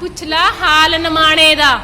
ਪੁੱਛ ਲਾ ਹਾਲ ਨਮਾਣੇ ਦਾ